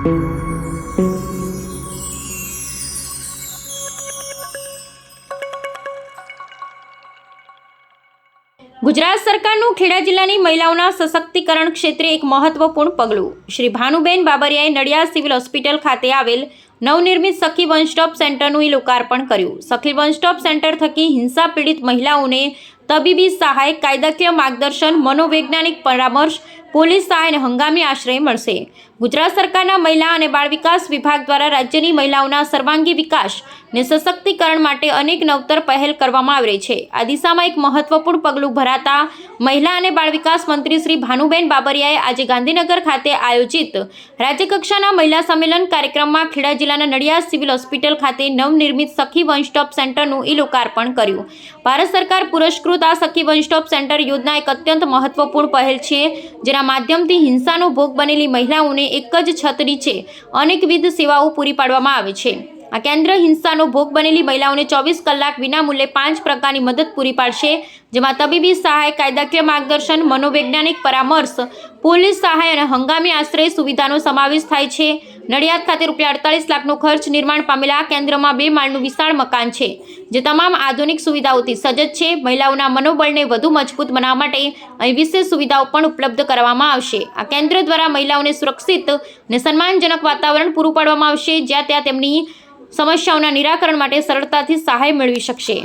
ગુજરાત સરકારનું ખેડા જિલ્લાની મહિલાઓના સશક્તિકરણ ક્ષેત્રે એક મહત્વપૂર્ણ પગલું શ્રી ભાનુબેન બાબરિયાએ નડિયાદ સિવિલ હોસ્પિટલ ખાતે આવેલ નવનિર્મિત સખી વન સ્ટોપ સેન્ટરનું એ લોકાર્પણ કર્યું સખી વનસ્ટોપ સેન્ટર થકી હિંસા પીડિત મહિલાઓને તબીબી સહાય કાયદાકીય માર્ગદર્શન મનોવૈજ્ઞાનિક પરામર્શ પોલીસ સહાયને હંગામી આશ્રય મળશે. ગુજરાત સરકારના મહિલા અને બાળ વિકાસ વિભાગ દ્વારા રાજ્યની મહિલાઓના સર્વાંગી વિકાસ ને સશક્તિકરણ માટે અનેક નવતર પહેલ કરવામાં આવી રહી છે. આ દિશામાં એક મહત્વપૂર્ણ પગલું ભરાતા મહિલા અને બાળ વિકાસ મંત્રી શ્રી ભાનુબેન બાબરિયાએ આજે ગાંધીનગર ખાતે આયોજિત રાજ્યકક્ષાના મહિલા સંમેલન કાર્યક્રમમાં ખેડા જિલ્લાના નડિયાદ સિવિલ હોસ્પિટલ ખાતે નવનિર્મિત સખી વન સેન્ટરનું ઈ લોકાર્પણ કર્યું. ભારત સરકાર પુરસ્કૃત આ સખી વન સ્ટોપ સેન્ટર યોજના એક અત્યંત મહત્વપૂર્ણ પહેલ છે, જેના માધ્યમથી હિંસાનો ભોગ બનેલી મહિલાઓને એક જ છત્રી છે. અનેકવિધ સેવાઓ પૂરી પાડવામાં આવે છે. આ કેન્દ્ર હિંસાનો ભોગ બનેલી મહિલાઓને ચોવીસ કલાક વિનામૂલ્યે પાંચ પ્રકારની મદદ પૂરી પાડશે, જેમાં તબીબી સહાય, કાયદાકીય માર્ગદર્શન, મનોવૈજ્ઞાનિક પરામર્શ, પોલીસ સહાય અને હંગામી આશ્રય સુવિધાનો સમાવેશ થાય છે. નડિયાદ ખાતે રૂપિયા અડતાલીસ લાખનો ખર્ચ નિર્માણ પામેલા કેન્દ્રમાં બે માળનું વિશાળ મકાન છે, જે તમામ આધુનિક સુવિધાઓથી સજ્જ છે. મહિલાઓના મનોબળને વધુ મજબૂત બનાવવા માટે અહીં વિશેષ સુવિધાઓ પણ ઉપલબ્ધ કરવામાં આવશે. આ કેન્દ્ર દ્વારા મહિલાઓને સુરક્ષિત અને સન્માનજનક વાતાવરણ પૂરું પાડવામાં આવશે, જ્યાં ત્યાં તેમની સમસ્યાઓના નિરાકરણ માટે સરળતાથી સહાય મેળવી શકશે.